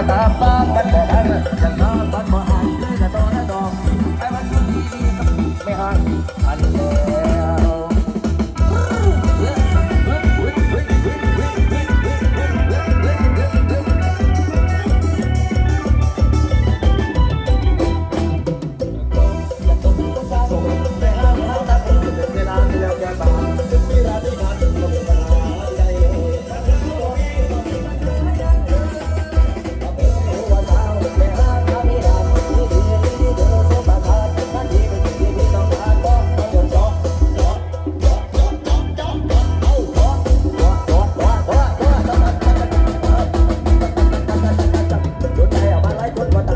ก็ตาบ้านบ้านบ่อบ้นอย่างน้าบ้านบ่อหาเลยแต่ตอนนั้ดอกไอ้บ้านดีๆไม่หางอันเลย what